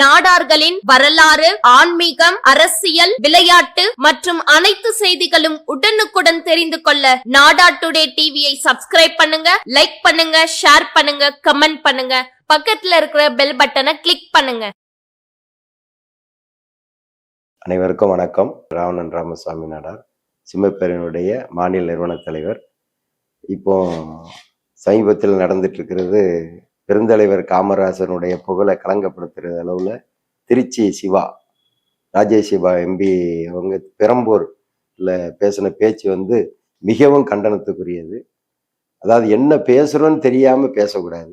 நாடார்களின் வரலாறு ஆன்மீகம் அரசியல் விளையாட்டு மற்றும் அனைத்து செய்திகளும் உடனுக்குடன் தெரிந்து கொள்ள நாடா டுடே டிவியை சப்ஸ்கிரைப் பண்ணுங்க லைக் பண்ணுங்க ஷேர் பண்ணுங்க கமெண்ட் பண்ணுங்க. பக்கத்துல இருக்கிற பெல் பட்டனை கிளிக் பண்ணுங்க. அனைவருக்கும் வணக்கம். ராவணன் ராமசாமி நாடார் சிம்மப்பேரனுடைய மாநில நிறுவன தலைவர். இப்போ சமீபத்தில் நடந்துட்டு இருக்கிறது பெருந்தலைவர் காமராசனுடைய புகழை களங்கப்படுத்துகிற அளவில் திருச்சி சிவா ராஜேஷ் சிவா எம்பி அவங்க பெரம்பூரில் பேசின பேச்சு வந்து மிகவும் கண்டனத்துக்குரியது. அதாவது என்ன பேசுகிறோன்னு தெரியாமல் பேசக்கூடாது.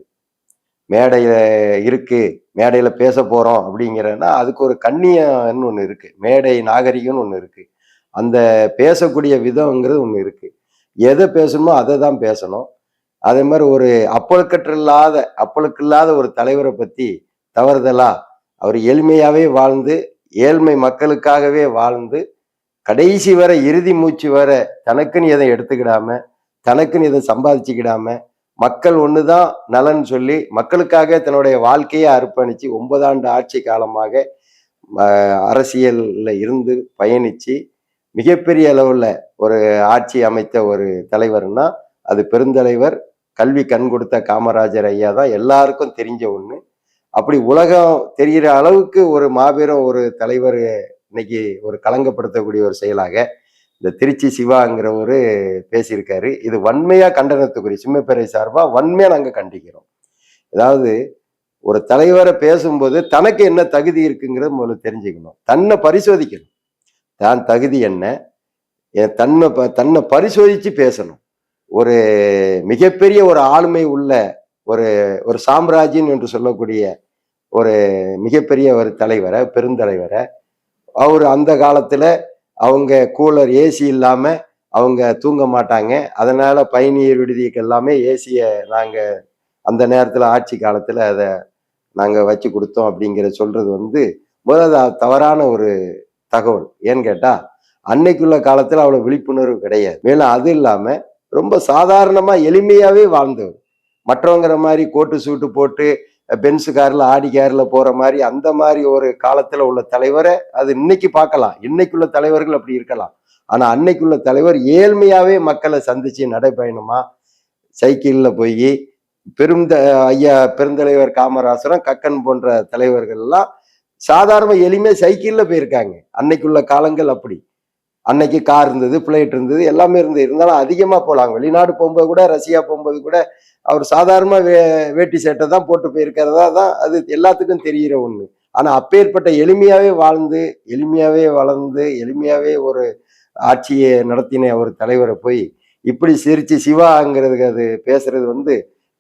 மேடையில் இருக்குது மேடையில் பேச போகிறோம் அப்படிங்கிறன்னா அதுக்கு ஒரு கண்ணியம்னு ஒன்று இருக்குது மேடை நாகரிகம்னு ஒன்று இருக்குது அந்த பேசக்கூடிய விதங்கிறது ஒன்று இருக்குது எதை பேசணுமோ அதை தான் பேசணும். அதே மாதிரி ஒரு அப்பழுக்கற்றில்லாத அப்பழுக்கு இல்லாத ஒரு தலைவரை பத்தி தவறுதலா அவர் எளிமையாவே வாழ்ந்து ஏழ்மை மக்களுக்காகவே வாழ்ந்து கடைசி வரை இறுதி மூச்சு வரை தனக்குன்னு எதை எடுத்துக்கிடாம தனக்குன்னு எதை சம்பாதிச்சுக்கிடாம மக்கள் ஒண்ணுதான் நலன் சொல்லி மக்களுக்காக தன்னுடைய வாழ்க்கையை அர்ப்பணிச்சு ஒன்பதாண்டு ஆட்சி காலமாக அரசியலில் அரசியல்ல இருந்து பயணிச்சு மிகப்பெரிய அளவுல ஒரு ஆட்சி அமைத்த ஒரு தலைவர்னா அது பெருந்தலைவர் கல்வி கண் கொடுத்த காமராஜர் ஐயா தான் எல்லாருக்கும் தெரிஞ்ச ஒன்று அப்படி உலகம் தெரிகிற அளவுக்கு ஒரு மாபெரும் ஒரு தலைவர் இன்னைக்கு ஒரு களங்கப்படுத்தக்கூடிய ஒரு செயலாக இந்த திருச்சி சிவாங்கிறவரு பேசியிருக்காரு. இது வன்மையாக கண்டனத்துக்குரிய சிம்மப்பேரை சார்பாக வன்மையாக நாங்கள் கண்டிக்கிறோம். அதாவது ஒரு தலைவரை பேசும்போது தனக்கு என்ன தகுதி இருக்குங்கிறத முதல்ல தெரிஞ்சுக்கணும். தன்னை பரிசோதிக்கணும். தான் தகுதி என்ன? என் தன்னை ப- தன்னை பரிசோதித்து பேசணும். ஒரு மிகப்பெரிய ஒரு ஆளுமை உள்ள ஒரு ஒரு சாம்ராஜ்யம் என்று சொல்லக்கூடிய ஒரு மிகப்பெரிய ஒரு தலைவரை பெருந்தலைவரை அவர் அந்த காலத்தில் அவங்க கூலர் ஏசி இல்லாமல் அவங்க தூங்க மாட்டாங்க. அதனால் பயணியர் விடுதிக்கு எல்லாமே ஏசியை நாங்கள் அந்த நேரத்தில் ஆட்சி காலத்தில் அதை நாங்கள் வச்சு கொடுத்தோம் அப்படிங்கிற சொல்கிறது வந்து முதல்ல தவறான ஒரு தகவல். ஏன்னு கேட்டால் அன்னைக்குள்ள காலத்தில் அவ்வளோ விழிப்புணர்வு கிடையாது. மேலும் அது இல்லாமல் ரொம்ப சாதாரணமாக எளிமையாகவே வாழ்ந்தவர். மற்றவங்கிற மாதிரி கோட்டு சூட்டு போட்டு பென்ஸ் காரில் ஆடி காரில் போகிற மாதிரி அந்த மாதிரி ஒரு காலத்தில் உள்ள தலைவரை அது இன்னைக்கு பார்க்கலாம். இன்னைக்குள்ள தலைவர்கள் அப்படி இருக்கலாம். ஆனால் அன்னைக்குள்ள தலைவர் ஏழ்மையாகவே மக்களை சந்திச்சு நடைபயணமாக சைக்கிளில் போய் பெருந்த ஐயா பெருந்தலைவர் காமராசரம் கக்கன் போன்ற தலைவர்கள் எல்லாம் சாதாரண எளிமையாக சைக்கிளில் போயிருக்காங்க. அன்னைக்குள்ள காலங்கள் அப்படி. அன்னைக்கு கார் இருந்தது பிளைட் இருந்தது எல்லாமே இருந்தது. இருந்தாலும் அதிகமாக போகலாம். வெளிநாடு போகும்போது கூட ரஷ்யா போகும்போது கூட அவர் சாதாரண வே வேட்டி சட்டை தான் போட்டு போயிருக்கிறதா தான் அது எல்லாத்துக்கும் தெரிகிற ஒன்று ஆனால் அப்பேற்பட்ட எளிமையாகவே வாழ்ந்து எளிமையாகவே வளர்ந்து எளிமையாகவே ஒரு ஆட்சியை நடத்தின ஒரு தலைவரை போய் இப்படி சிரிச்சு சிவாங்கிறதுக்கு அது பேசுறது வந்து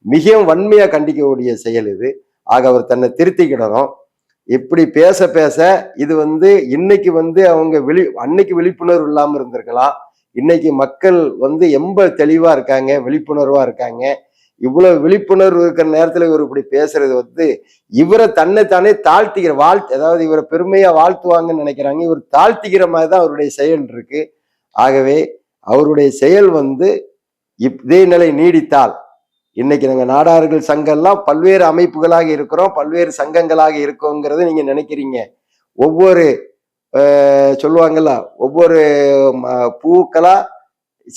மிகவும் வன்மையாக கண்டிக்கக்கூடிய செயல் இது. ஆக அவர் தன்னை திருத்திக்கிடணும். இப்படி பேச பேச இது வந்து இன்னைக்கு வந்து அவங்க விழி அன்னைக்கு விழிப்புணர்வு இல்லாமல் இருந்திருக்கலாம். இன்னைக்கு மக்கள் வந்து எம்ப தெளிவா இருக்காங்க விழிப்புணர்வா இருக்காங்க. இவ்வளவு விழிப்புணர்வு இருக்கிற நேரத்துல இவர் இப்படி பேசுறது வந்து இவரை தன்னைத்தானே தாழ்த்திக்கிற வாழ்த்து அதாவது இவரை பெருமையா வாழ்த்துவாங்கன்னு நினைக்கிறாங்க. இவர் தாழ்த்திக்கிற மாதிரி தான் அவருடைய செயல் இருக்கு. ஆகவே அவருடைய செயல் வந்து இப்- இதே நிலை நீடித்தால் இன்னைக்கு நாங்கள் நாடார்கள் சங்கம்லாம் பல்வேறு அமைப்புகளாக இருக்கிறோம் பல்வேறு சங்கங்களாக இருக்கோங்கிறத நீங்க நினைக்கிறீங்க. ஒவ்வொரு சொல்லுவாங்கல்ல ஒவ்வொரு ம- பூக்களா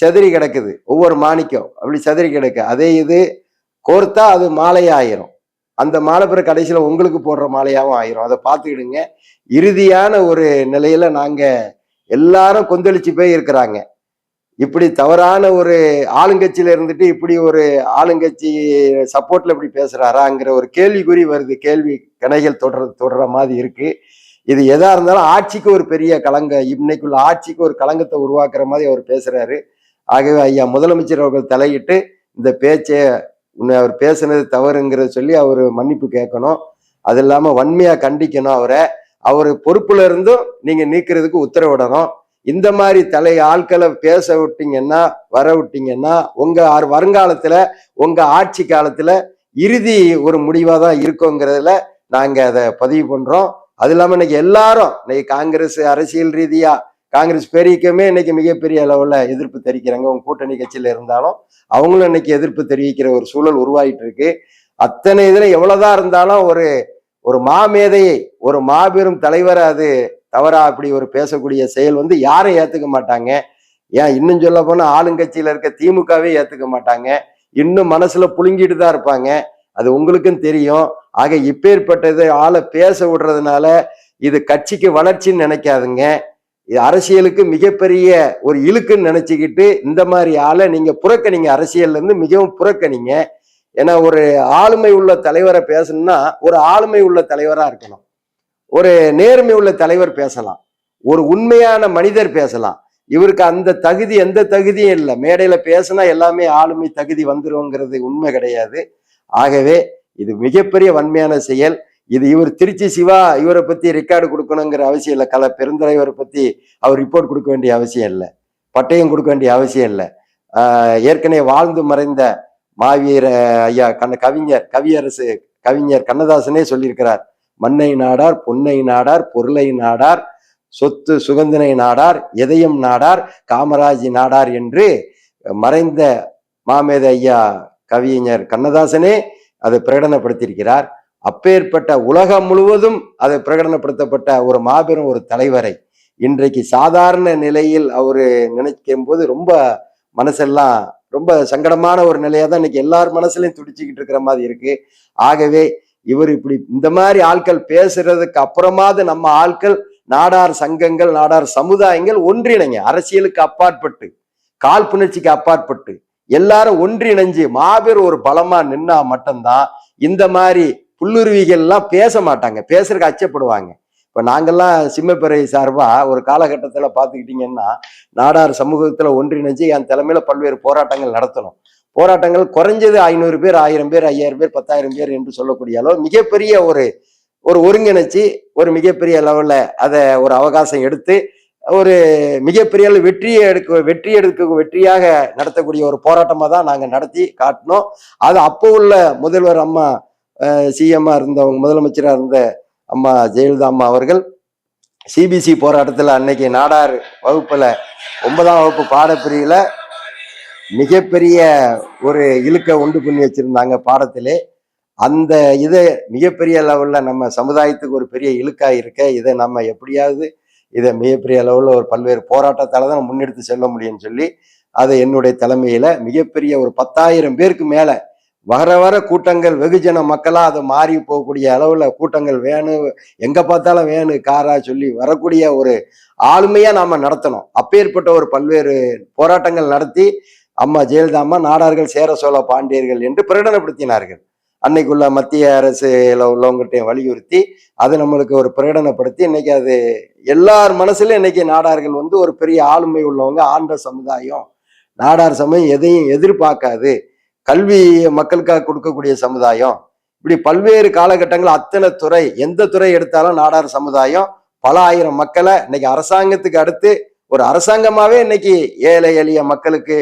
செதறி கிடக்குது. ஒவ்வொரு மாணிக்கம் அப்படி செதறி கிடக்கு. அதே இது கோர்த்தா அது மாலையாயிரும். அந்த மாலை கடைசியில் உங்களுக்கு போடுற மாலையாகவும் ஆயிரும். அதை பார்த்துக்கிடுங்க. இறுதியான ஒரு நிலையில நாங்கள் எல்லாரும் கொந்தளிச்சு போய் இருக்கிறாங்க இப்படி தவறான ஒரு ஆளுங்கட்சியில இருந்துட்டு இப்படி ஒரு ஆளுங்கட்சி சப்போர்ட்ல இப்படி பேசுறாராங்கிற ஒரு கேள்விக்குறி வருது. கேள்வி கணைகள் தொடர தொடர மாதிரி இருக்கு. இது எதா இருந்தாலும் ஆட்சிக்கு ஒரு பெரிய கலங்க இன்னைக்குள்ள ஆட்சிக்கு ஒரு கலங்கத்தை உருவாக்குற மாதிரி அவர் பேசுறாரு. ஆகவே ஐயா முதலமைச்சர் அவர்கள் தலையிட்டு இந்த பேச்சை உன்னை அவர் பேசுனது தவறுங்கிறத சொல்லி அவர் மன்னிப்பு கேட்கணும். அது இல்லாமல் வன்மையாக கண்டிக்கணும் அவரை. அவர் பொறுப்புல இருந்தும் நீங்கள் நீக்கிறதுக்கு உத்தரவிடணும். இந்த மாதிரி தலை ஆட்களை பேச விட்டீங்கன்னா வர விட்டீங்கன்னா உங்க வருங்காலத்தில் வருங்காலத்துல உங்க ஆட்சி காலத்துல இறுதி ஒரு முடிவா தான் இருக்குங்கிறதுல நாங்க அதை பதிவு பண்றோம். அது இல்லாம இன்னைக்கு எல்லாரும் இன்னைக்கு காங்கிரஸ் அரசியல் ரீதியா காங்கிரஸ் பெரியக்கமே இன்னைக்கு மிகப்பெரிய அளவுல எதிர்ப்பு தெரிவிக்கிறாங்க. உங்க கூட்டணி கட்சியில இருந்தாலும் அவங்களும் இன்னைக்கு எதிர்ப்பு தெரிவிக்கிற ஒரு சூழல் உருவாகிட்டு இருக்கு. அத்தனை இதுல எவ்வளவுதான் இருந்தாலும் ஒரு ஒரு மாமேதையை ஒரு மாபெரும் தலைவரை அது தவறா அப்படி ஒரு பேசக்கூடிய செயல் வந்து யாரும் ஏத்துக்க மாட்டாங்க. ஏன் இன்னும் சொல்ல போனால் ஆளுங்கட்சியில இருக்க திமுகவே ஏத்துக்க மாட்டாங்க. இன்னும் மனசுல புழுங்கிட்டு தான் இருப்பாங்க. அது உங்களுக்கும் தெரியும். ஆக இப்பேற்பட்டது ஆளை பேச விடுறதுனால இது கட்சிக்கு வளர்ச்சின்னு நினைக்காதுங்க. இது அரசியலுக்கு மிகப்பெரிய ஒரு இழுக்குன்னு நினைச்சுக்கிட்டு இந்த மாதிரி ஆளை நீங்க புறக்கணிங்க. அரசியல்ல இருந்து மிகவும் புறக்கணிங்க. ஏன்னா ஒரு ஆளுமை உள்ள தலைவரை பேசணும்னா ஒரு ஆளுமை உள்ள தலைவரா இருக்கணும். ஒரு நேர்மை உள்ள தலைவர் பேசலாம். ஒரு உண்மையான மனிதர் பேசலாம். இவருக்கு அந்த தகுதி எந்த தகுதியும் இல்லை. மேடையில பேசினா எல்லாமே ஆளுமை தகுதி வந்துருங்கிறது உண்மை கிடையாது. ஆகவே இது மிகப்பெரிய வன்மையான செயல். இது இவர் திருச்சி சிவா இவரை பத்தி ரெக்கார்டு கொடுக்கணுங்கிற அவசியம் இல்லை. கல பெருந்தலைவரை பத்தி அவர் ரிப்போர்ட் கொடுக்க வேண்டிய அவசியம் இல்லை. பட்டயம் கொடுக்க வேண்டிய அவசியம் இல்லை. ஏற்கனவே வாழ்ந்து மறைந்த மாவீர ஐயா கண்ண கவிஞர் கவியரசு கவிஞர் கண்ணதாசனே சொல்லியிருக்கிறார். மண்ணை நாடார் பொன்னை நாடார் பொருளை நாடார் சொத்து சுகந்தினை நாடார் எதையும் நாடார் காமராஜ் நாடார் என்று மறைந்த மாமேத ஐயா கவிஞர் கண்ணதாசனே அதை பிரகடனப்படுத்தியிருக்கிறார். அப்பேற்பட்ட உலகம் முழுவதும் அதை பிரகடனப்படுத்தப்பட்ட ஒரு மாபெரும் ஒரு தலைவரை இன்றைக்கு சாதாரண நிலையில் அவர் நினைக்கும் போது ரொம்ப மனசெல்லாம் ரொம்ப சங்கடமான ஒரு நிலையாக தான் இன்னைக்கு எல்லார் மனசுலையும் துடிச்சுக்கிட்டு இருக்கிற மாதிரி இருக்கு. ஆகவே இவர் இப்படி இந்த மாதிரி ஆட்கள் பேசுறதுக்கு அப்புறமாவது நம்ம ஆட்கள் நாடார் சங்கங்கள் நாடார் சமுதாயங்கள் ஒன்றிணைங்க. அரசியலுக்கு அப்பாற்பட்டு காழ்ப்புணர்ச்சிக்கு அப்பாற்பட்டு எல்லாரும் ஒன்றிணைஞ்சு மாபெரும் ஒரு பலமா நின்னா மட்டும்தான் இந்த மாதிரி புல்லுருவிகள்லாம் பேச மாட்டாங்க. பேசுறதுக்கு அச்சப்படுவாங்க. இப்ப நாங்கெல்லாம் சிம்மப்பிறை சார்பா ஒரு காலகட்டத்துல பாத்துக்கிட்டீங்கன்னா நாடார் சமூகத்துல ஒன்றிணைஞ்சு என் தலைமையில பல்வேறு போராட்டங்கள் நடத்தணும். போராட்டங்கள் குறைஞ்சது ஐநூறு பேர் ஆயிரம் பேர் ஐயாயிரம் பேர் பத்தாயிரம் பேர் என்று சொல்லக்கூடிய அளவு மிகப்பெரிய ஒரு ஒரு ஒருங்கிணைச்சு ஒரு மிகப்பெரிய லெவலில் அதை ஒரு அவகாசம் எடுத்து ஒரு மிகப்பெரிய அளவு வெற்றியை எடுக்க வெற்றி எடுக்க வெற்றியாக நடத்தக்கூடிய ஒரு போராட்டமாக தான் நாங்கள் நடத்தி காட்டினோம். அது அப்போ உள்ள முதல்வர் அம்மா சிஎம்மா இருந்தவங்க முதலமைச்சராக இருந்த அம்மா ஜெயலலிதா அம்மா அவர்கள் சிபிசி போராட்டத்தில் அன்னைக்கு நாடார் வகுப்பில் ஒன்பதாம் வகுப்பு பாடப்பிரிவில் மிகப்பெரிய ஒரு இழுக்க உண்டு பண்ணி வச்சிருந்தாங்க பாடத்திலே. அந்த இதை மிகப்பெரிய லெவலில் நம்ம சமுதாயத்துக்கு ஒரு பெரிய இழுக்காக இருக்க இதை நம்ம எப்படியாவது இதை மிகப்பெரிய லெவலில் ஒரு பல்வேறு போராட்டத்தால் தான் முன்னெடுத்து செல்ல முடியும்னு சொல்லி அதை என்னுடைய தலைமையில் மிகப்பெரிய ஒரு பத்தாயிரம் பேருக்கு மேலே வர வர கூட்டங்கள் வெகுஜன மக்களாக அதை மாறி போகக்கூடிய அளவில் கூட்டங்கள் வேணும் எங்கே பார்த்தாலும் வேணும் காரா சொல்லி வரக்கூடிய ஒரு ஆளுமையாக நாம் நடத்தணும். அப்பேற்பட்ட ஒரு பல்வேறு போராட்டங்கள் நடத்தி அம்மா ஜெயலலிதா அம்மா நாடார்கள் சேர சோழ பாண்டியர்கள் என்று பிரகடனப்படுத்தினார்கள். அன்னைக்குள்ள மத்திய அரசுல உள்ளவங்ககிட்டையும் வலியுறுத்தி அது நம்மளுக்கு ஒரு பிரகடனப்படுத்தி இன்னைக்கு அது எல்லார் மனசுலையும் இன்னைக்கு நாடார்கள் வந்து ஒரு பெரிய ஆளுமை உள்ளவங்க ஆண்ட சமுதாயம். நாடார் சமயம் எதையும் எதிர்பார்க்காது. கல்வி மக்களுக்காக கொடுக்கக்கூடிய சமுதாயம். இப்படி பல்வேறு காலகட்டங்கள் அத்தனை துறை எந்த துறை எடுத்தாலும் நாடார் சமுதாயம். பல ஆயிரம் மக்களை இன்னைக்கு அரசாங்கத்துக்கு அடுத்து ஒரு அரசாங்கமாவே இன்னைக்கு ஏழை எளிய மக்களுக்கு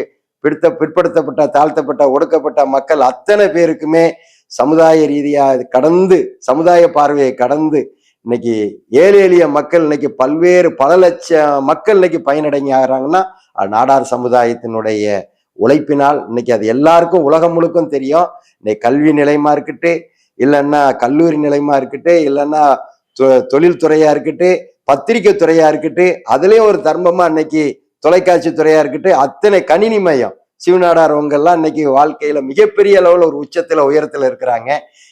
பிடித்த பிற்படுத்தப்பட்ட தாழ்த்தப்பட்ட ஒடுக்கப்பட்ட மக்கள் அத்தனை பேருக்குமே சமுதாய ரீதியா கடந்து சமுதாய பார்வையை கடந்து இன்னைக்கு ஏழை எளிய மக்கள் இன்னைக்கு பல்வேறு பல லட்சம் மக்கள் இன்னைக்கு பயனடங்கி ஆகிறாங்கன்னா நாடார் சமுதாயத்தினுடைய உழைப்பினால் இன்னைக்கு அது எல்லாருக்கும் உலகம் முழுக்கும் தெரியும். இன்னைக்கு கல்வி நிலையமா இருக்கட்டு இல்லைன்னா கல்லூரி நிலையமா இருக்கட்டு இல்லைன்னா தொ- தொழில் துறையா இருக்கட்டு பத்திரிக்கை துறையா இருக்கட்டு அதுலயும் ஒரு தர்மமா இன்னைக்கு தொலைக்காட்சி துறையா இருக்கட்டும் அத்தனை கணினி மையம். சிவநாடார் அவங்கெல்லாம் இன்னைக்கு வாழ்க்கையில மிகப்பெரிய அளவில் ஒரு உச்சத்துல உயரத்துல இருக்கிறாங்க.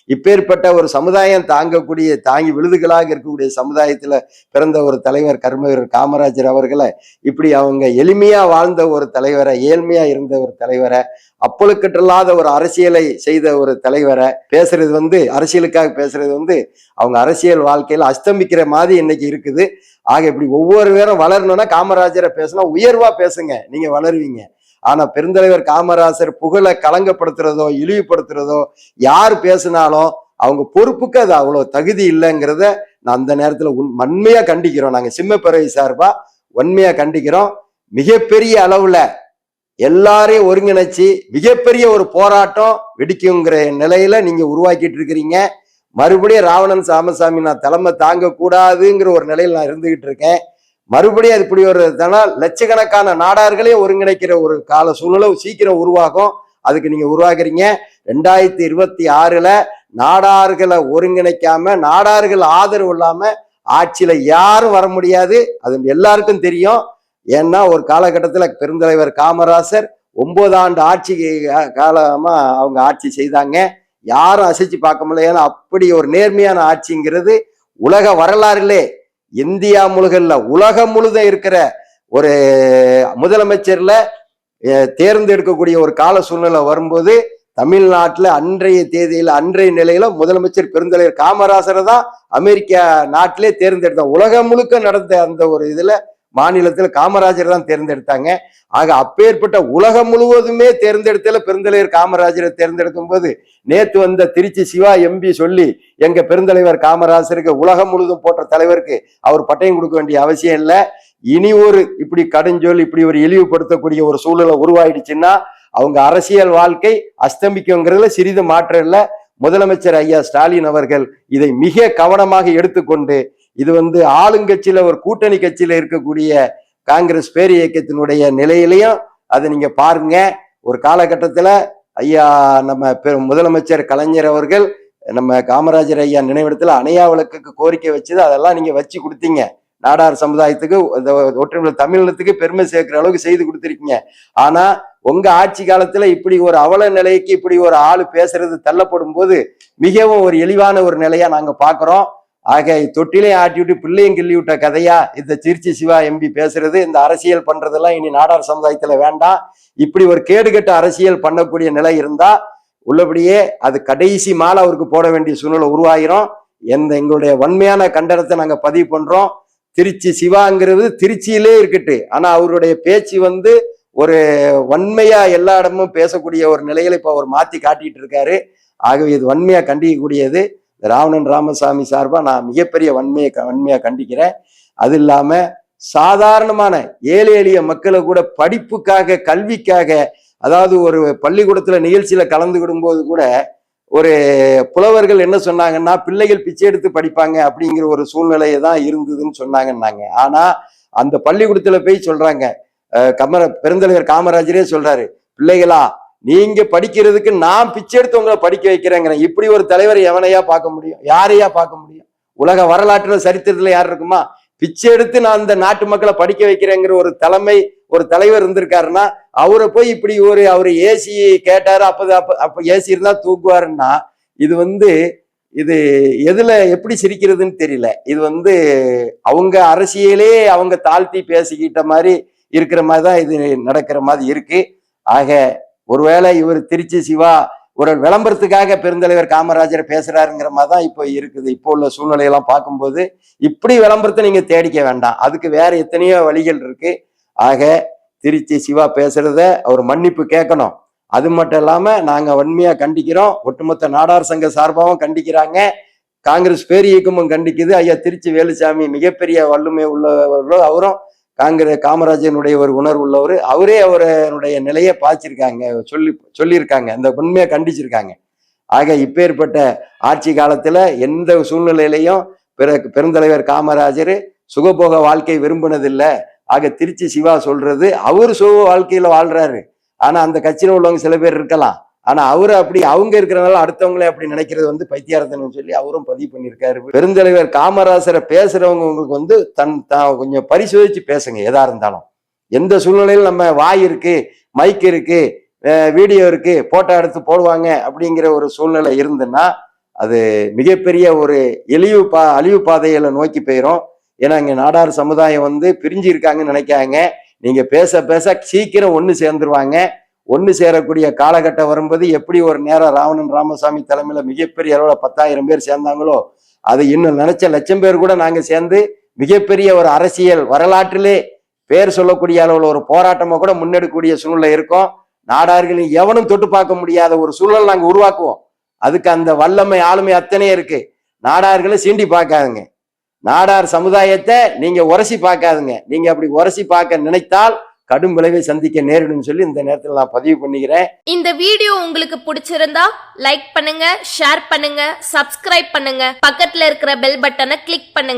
இப்பேற்பட்ட ஒரு சமுதாயம் தாங்கக்கூடிய தாங்கி விழுதுகளாக இருக்கக்கூடிய சமுதாயத்துல பிறந்த ஒரு தலைவர் கர்மவீரர் காமராஜர் அவர்களை இப்படி அவங்க எளிமையா வாழ்ந்த ஒரு தலைவரை ஏழ்மையா இருந்த ஒரு தலைவரை அப்பழுக்கற்றில்லாத ஒரு அரசியலை செய்த ஒரு தலைவரை பேசுறது வந்து அரசியலுக்காக பேசுறது வந்து அவங்க அரசியல் வாழ்க்கையில அஸ்தமிக்கிற மாதிரி இன்னைக்கு இருக்குது. ஆக இப்படி ஒவ்வொரு பேரும் வளரணும்னா காமராஜரை பேசினா உயர்வா பேசுங்க. நீங்க வளருவீங்க. ஆனா பெருந்தலைவர் காமராசர் புகழை களங்கப்படுத்துறதோ இழிவுபடுத்துறதோ யார் பேசினாலும் அவங்க பொறுப்புக்கு அது அவ்வளவு தகுதி இல்லைங்கிறத நான் அந்த நேரத்துல உண் வன்மையா கண்டிக்கிறோம். நாங்க சிம்மப்பறவை சார்பா உண்மையாக கண்டிக்கிறோம். மிகப்பெரிய அளவுல எல்லாரையும் ஒருங்கிணைச்சு மிகப்பெரிய ஒரு போராட்டம் வெடிக்குங்கிற நிலையில நீங்க உருவாக்கிட்டு இருக்கிறீங்க. மறுபடியும் ராவணன் சாமசாமி நான் தலைமை தாங்க கூடாதுங்கிற ஒரு நிலையில் நான் இருந்துகிட்டு இருக்கேன். மறுபடியும் அது இப்படி ஒரு லட்சக்கணக்கான நாடார்களே ஒருங்கிணைக்கிற ஒரு கால சூழ்நிலை சீக்கிரம் உருவாகும். அதுக்கு நீங்க உருவாக்குறீங்க. ரெண்டாயிரத்தி இருபத்தி ஆறுல நாடார்களை ஒருங்கிணைக்காம நாடார்கள் ஆதரவு இல்லாம ஆட்சியில யாரும் வர முடியாது. அது எல்லாருக்கும் தெரியும். ஏன்னா ஒரு காலகட்டத்துல பெருந்தலைவர் காமராசர் ஒன்பது ஆண்டு ஆட்சி காலமா அவங்க ஆட்சி செய்தாங்க. யாரும் அசைச்சு பார்க்க முடியல. ஏன்னா அப்படி ஒரு நேர்மையான ஆட்சிங்கிறது உலக வரலாறுலே இந்தியா முழுகல்ல உலகம் முழுத இருக்கிற ஒரு முதலமைச்சர்ல தேர்ந்தெடுக்கக்கூடிய ஒரு கால சூழ்நிலை வரும்போது தமிழ்நாட்டில் அன்றைய தேதியில் அன்றைய நிலையில முதலமைச்சர் பெருந்தலைவர் காமராசரை தான் அமெரிக்கா நாட்டிலே தேர்ந்தெடுத்தாங்க உலகம் முழுக்க நடந்த அந்த ஒரு இதுல மாநிலத்தில் காமராஜர் தான் தேர்ந்தெடுத்தாங்க. ஆக அப்பேற்பட்ட உலகம் முழுவதுமே தேர்ந்தெடுத்தல பெருந்தலைவர் காமராஜரை தேர்ந்தெடுக்கும் போது நேற்று வந்த திருச்சி சிவா எம்பி சொல்லி எங்க பெருந்தலைவர் காமராஜருக்கு உலகம் முழுவதும் போட்ட தலைவருக்கு அவர் பட்டயம் கொடுக்க வேண்டிய அவசியம் இல்லை. இனி ஒரு இப்படி கடுஞ்சொல் இப்படி ஒரு இழிவுபடுத்தக்கூடிய ஒரு சூழலை உருவாயிடுச்சுன்னா அவங்க அரசியல் வாழ்க்கை அஸ்தமிக்குங்கிறதுல சிறிது மாற்றம் இல்லை. முதலமைச்சர் ஐயா ஸ்டாலின் அவர்கள் இதை மிக கவனமாக எடுத்துக்கொண்டு இது வந்து ஆளுங்கட்சியில ஒரு கூட்டணி கட்சியில இருக்கக்கூடிய காங்கிரஸ் பேர் இயக்கத்தினுடைய நிலையிலையும் அதை நீங்க பாருங்க. ஒரு காலகட்டத்தில் ஐயா நம்ம பெரும் முதலமைச்சர் கலைஞர் அவர்கள் நம்ம காமராஜர் ஐயா நினைவிடத்தில் அணையா விளக்குக்கு கோரிக்கை வச்சது அதெல்லாம் நீங்க வச்சு கொடுத்தீங்க. நாடார் சமுதாயத்துக்கு ஒற்றுமை தமிழினத்துக்கு பெருமை சேர்க்கிற அளவுக்கு செய்து கொடுத்துருக்கீங்க. ஆனா உங்க ஆட்சி காலத்துல இப்படி ஒரு அவல நிலைக்கு இப்படி ஒரு ஆள் பேசுறது தள்ளப்படும் போது மிகவும் ஒரு எளிவான ஒரு நிலையா நாங்க பாக்குறோம். ஆக தொட்டிலையும் ஆட்டி விட்டு பிள்ளையும் கிள்ளி விட்ட கதையா? இந்த திருச்சி சிவா எம்பி பேசுறது இந்த அரசியல் பண்றதெல்லாம் இனி நாடார் சமுதாயத்துல வேண்டாம் இப்படி ஒரு கேடுகட்ட அரசியல் பண்ணக்கூடிய நிலை இருந்தா உள்ளபடியே அது கடைசி மாலை அவருக்கு போட வேண்டிய சூழ்நிலை உருவாகிரும் எந்த எங்களுடைய வன்மையான கண்டனத்தை நாங்க பதிவு பண்றோம். திருச்சி சிவாங்கிறது திருச்சியிலே இருக்கட்டு. ஆனா அவருடைய பேச்சு வந்து ஒரு வன்மையா எல்லா இடமும் பேசக்கூடிய ஒரு நிலையில இப்ப அவர் மாத்தி காட்டிட்டு இருக்காரு. ஆகவே இது வன்மையா கண்டிக்கக்கூடியது. ராவணன் ராமசாமி சார்பாக நான் மிகப்பெரிய வன்மையை வன்மையாக கண்டிக்கிறேன். அது இல்லாமல் சாதாரணமான ஏழை எளிய மக்களை கூட படிப்புக்காக கல்விக்காக அதாவது ஒரு பள்ளிக்கூடத்தில் நிகழ்ச்சியில் கலந்துக்கிடும் போது கூட ஒரு புலவர்கள் என்ன சொன்னாங்கன்னா பிள்ளைகள் பிச்சை எடுத்து படிப்பாங்க அப்படிங்கிற ஒரு சூழ்நிலையை தான் இருந்ததுன்னு சொன்னாங்கன்னாங்க. ஆனால் அந்த பள்ளிக்கூடத்தில் போய் சொல்கிறாங்க கமர பெருந்தலைவர் காமராஜரே சொல்கிறாரு பிள்ளைகளா நீங்க படிக்கிறதுக்கு நான் பிச்சை எடுத்து உங்களை படிக்க வைக்கிறேங்கிறேன். இப்படி ஒரு தலைவர் எவனையா பார்க்க முடியும்? யாரையா பார்க்க முடியும்? உலக வரலாற்றுல சரித்திரத்துல யார் இருக்குமா? பிச்சை எடுத்து நான் இந்த நாட்டு மக்களை படிக்க வைக்கிறேங்கிற ஒரு தலைமை ஒரு தலைவர் இருந்திருக்காருன்னா அவரை போய் இப்படி ஒரு அவர் ஏசி கேட்டாரு அப்போது அப்ப அப்ப ஏசி இருந்தா தூக்குவாருன்னா இது வந்து இது எதுல எப்படி சிரிக்கிறதுன்னு தெரியல. இது வந்து அவங்க அரசியலே அவங்க தாழ்த்தி பேசிக்கிட்ட மாதிரி இருக்கிற மாதிரி தான் இது நடக்கிற மாதிரி இருக்கு. ஆக ஒருவேளை இவர் திருச்சி சிவா ஒரு விளம்பரத்துக்காக பெருந்தலைவர் காமராஜர் பேசுறாருங்கிற மாதிரி தான் இப்போ இருக்குது. இப்போ உள்ள சூழ்நிலையெல்லாம் பார்க்கும்போது இப்படி விளம்பரத்தை நீங்க தேடிக்க வேண்டாம். அதுக்கு வேற எத்தனையோ வழிகள் இருக்கு. ஆக திருச்சி சிவா பேசுறத அவர் மன்னிப்பு கேட்கணும். அது மட்டும் இல்லாம நாங்க வன்மையா கண்டிக்கிறோம். ஒட்டுமொத்த நாடார் சங்க சார்பாகவும் கண்டிக்கிறாங்க. காங்கிரஸ் பேர் இயக்கமும் கண்டிக்குது. ஐயா திருச்சி வேலுசாமி மிகப்பெரிய வல்லுமை உள்ளவர்களும் அவரும் காங்கிரஸ் காமராஜனுடைய ஒரு உணர்வு உள்ளவர் அவரே அவருடைய நிலையை பாய்ச்சிருக்காங்க. சொல்லி சொல்லியிருக்காங்க. அந்த உண்மையை கண்டிச்சிருக்காங்க. ஆக இப்பேற்பட்ட ஆட்சி காலத்தில் எந்த சூழ்நிலையிலையும் பிற பெருந்தலைவர் காமராஜர் சுகபோக வாழ்க்கை விரும்பினதில்லை. ஆக திருச்சி சிவா சொல்றது அவர் சுக வாழ்க்கையில் வாழ்றாரு. ஆனால் அந்த கட்சியில் உள்ளவங்க சில பேர் இருக்கலாம். ஆனா அவரு அப்படி அவங்க இருக்கிறனால அடுத்தவங்களே அப்படி நினைக்கிறது வந்து பைத்தியாரத்தனம் சொல்லி அவரும் பதிவு பண்ணியிருக்காரு. பெருந்தலைவர் காமராசரை பேசுறவங்க உங்களுக்கு வந்து தன் தான் கொஞ்சம் பரிசோதிச்சு பேசுங்க எதா இருந்தாலும். எந்த சூழ்நிலையில் நம்ம வாய் இருக்கு மைக் இருக்கு வீடியோ இருக்கு போட்டோ எடுத்து போடுவாங்க அப்படிங்கிற ஒரு சூழ்நிலை இருந்துன்னா அது மிகப்பெரிய ஒரு எளிவு பா அழிவு பாதையில நோக்கி போயிடும் ஏன்னா இங்க நாடார் சமுதாயம் வந்து பிரிஞ்சு இருக்காங்கன்னு நினைக்காங்க. நீங்க பேச பேச சீக்கிரம் ஒன்று சேர்ந்துருவாங்க. ஒன்று சேரக்கூடிய காலகட்டம் வரும்போது எப்படி ஒரு நேரம் ராவணன் ராமசாமி தலைமையில் மிகப்பெரிய அளவில் பத்தாயிரம் பேர் சேர்ந்தாங்களோ அது இன்னும் நினைச்ச லட்சம் பேர் கூட நாங்கள் சேர்ந்து மிகப்பெரிய ஒரு அரசியல் வரலாற்றிலே பேர் சொல்லக்கூடிய அளவில் ஒரு போராட்டமாக கூட முன்னெடுக்கக்கூடிய சூழ்நிலை இருக்கும். நாடார்களின் எவனும் தொட்டு பார்க்க முடியாத ஒரு சூழல் நாங்கள் உருவாக்குவோம். அதுக்கு அந்த வல்லமை ஆளுமை அத்தனையே இருக்கு. நாடார்களை சீண்டி பார்க்காதுங்க. நாடார் சமுதாயத்தை நீங்க உரசி பார்க்காதுங்க. நீங்க அப்படி உரசி பார்க்க நினைத்தால் கடும் விளைவை சந்திக்க நேரிடும் சொல்லி இந்த நேரத்தில் நான் பதிவு பண்ணிக்கிறேன். இந்த வீடியோ உங்களுக்கு பிடிச்சிருந்தா லைக் பண்ணுங்க ஷேர் பண்ணுங்க சப்ஸ்கிரைப் பண்ணுங்க. பக்கத்துல இருக்கிற பெல் பட்டனை கிளிக் பண்ணுங்க.